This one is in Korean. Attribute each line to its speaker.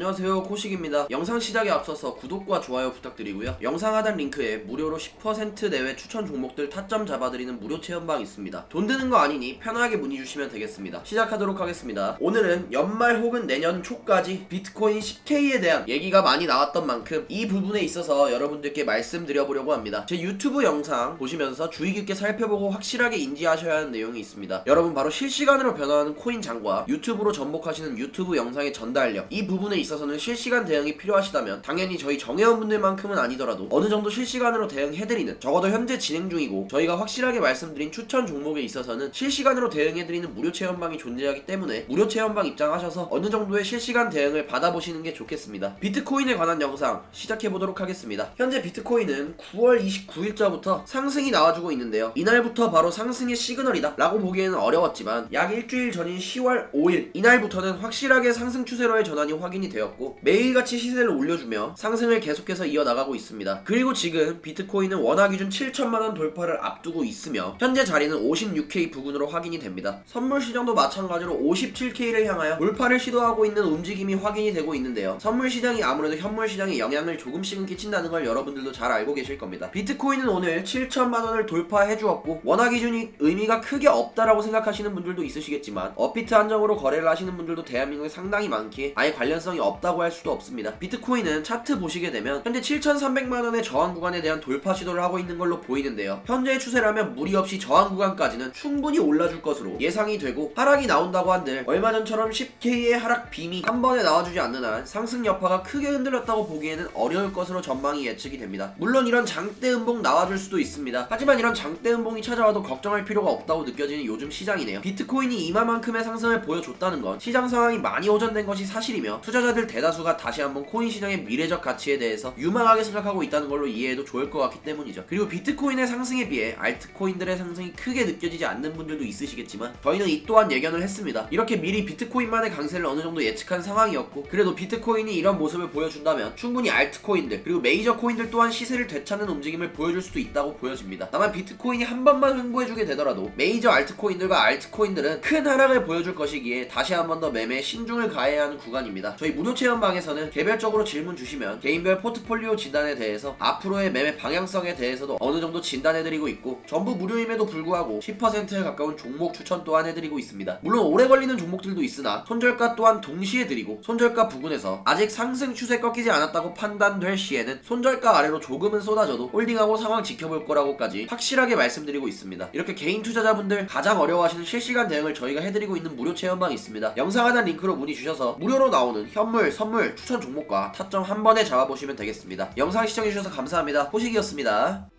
Speaker 1: 안녕하세요 코식입니다. 영상 시작에 앞서서 구독과 좋아요 부탁드리고요. 영상 하단 링크에 무료로 10% 내외 추천 종목들 타점 잡아드리는 무료 체험방 있습니다. 돈 드는 거 아니니 편하게 문의 주시면 되겠습니다. 시작하도록 하겠습니다. 오늘은 연말 혹은 내년 초까지 비트코인 10K에 대한 얘기가 많이 나왔던 만큼 이 부분에 있어서 여러분들께 말씀드려보려고 합니다. 제 유튜브 영상 보시면서 주의 깊게 살펴보고 확실하게 인지하셔야 하는 내용이 있습니다. 여러분 바로 실시간으로 변화하는 코인 장과 유튜브로 전복하시는 유튜브 영상의 전달력 이 부분에 있어서 는 실시간 대응이 필요하시다면 당연히 저희 정회원분들만큼은 아니더라도 어느 정도 실시간으로 대응해드리는 적어도 현재 진행 중이고 저희가 확실하게 말씀드린 추천 종목에 있어서는 실시간으로 대응해드리는 무료 체험방이 존재하기 때문에 무료 체험방 입장하셔서 어느 정도의 실시간 대응을 받아보시는 게 좋겠습니다. 비트코인에 관한 영상 시작해보도록 하겠습니다. 현재 비트코인은 9월 29일자부터 상승이 나와주고 있는데요. 이날부터 바로 상승의 시그널이다 라고 보기에는 어려웠지만 약 일주일 전인 10월 5일 이날부터는 확실하게 상승 추세로의 전환이 확인이 되었 고 매일같이 시세를 올려주며 상승을 계속해서 이어나가고 있습니다. 그리고 지금 비트코인은 원화 기준 7천만원 돌파를 앞두고 있으며 현재 자리는 56K 부근으로 확인이 됩니다. 선물 시장도 마찬가지로 57K를 향하여 돌파를 시도하고 있는 움직임이 확인이 되고 있는데요. 선물 시장이 아무래도 현물 시장에 영향을 조금씩은 끼친다는 걸 여러분들도 잘 알고 계실 겁니다. 비트코인은 오늘 7천만 원을 돌파해 주었고 원화 기준이 의미가 크게 없다라고 생각하시는 분들도 있으시겠지만 업비트 한정으로 거래를 하시는 분들도 대한민국에 상당히 많기에 아예 관련성이 없 다고 할 수도 없습니다. 비트코인은 차트 보시게 되면 현재 7,300만 원의 저항 구간에 대한 돌파 시도를 하고 있는 걸로 보이는데요. 현재의 추세라면 무리 없이 저항 구간까지는 충분히 올라줄 것으로 예상이 되고 하락이 나온다고 한들 얼마 전처럼 10K의 하락 빔이 한 번에 나와주지 않는 한 상승 여파가 크게 흔들렸다고 보기에는 어려울 것으로 전망이 예측이 됩니다. 물론 이런 장대 음봉 나와줄 수도 있습니다. 하지만 이런 장대 음봉이 찾아와도 걱정할 필요가 없다고 느껴지는 요즘 시장이네요. 비트코인이 이마만큼의 상승을 보여줬다는 건 시장 상황이 많이 호전된 것이 사실이며 투자자들 대다수가 다시 한번 코인 시장의 미래적 가치에 대해서 유망하게 생각하고 있다는 걸로 이해해도 좋을 것 같기 때문이죠. 그리고 비트코인의 상승에 비해 알트코인들의 상승이 크게 느껴지지 않는 분들도 있으시겠지만 저희는 이 또한 예견을 했습니다. 이렇게 미리 비트코인만의 강세를 어느 정도 예측한 상황이었고 그래도 비트코인이 이런 모습을 보여준다면 충분히 알트코인들 그리고 메이저 코인들 또한 시세를 되찾는 움직임을 보여줄 수도 있다고 보여집니다. 다만 비트코인이 한 번만 횡보해주게 되더라도 메이저 알트코인들과 알트코인들은 큰 하락을 보여줄 것이기에 다시 한 번 더 매매에 신중을 가해야 하는 구간입니다. 저희 무료 체험방에서는 개별적으로 질문 주시면 개인별 포트폴리오 진단에 대해서 앞으로의 매매 방향성에 대해서도 어느 정도 진단해드리고 있고 전부 무료임에도 불구하고 10%에 가까운 종목 추천 또한 해드리고 있습니다. 물론 오래 걸리는 종목들도 있으나 손절가 또한 동시에 드리고 손절가 부근에서 아직 상승 추세 꺾이지 않았다고 판단될 시에는 손절가 아래로 조금은 쏟아져도 홀딩하고 상황 지켜볼 거라고까지 확실하게 말씀드리고 있습니다. 이렇게 개인 투자자분들 가장 어려워하시는 실시간 대응을 저희가 해드리고 있는 무료 체험방이 있습니다. 영상 하단 링크로 문의 주셔서 무료로 나오는 현 물, 선물, 추천 종목과 타점 한 번에 잡아보시면 되겠습니다. 영상 시청해주셔서 감사합니다. 호식이었습니다.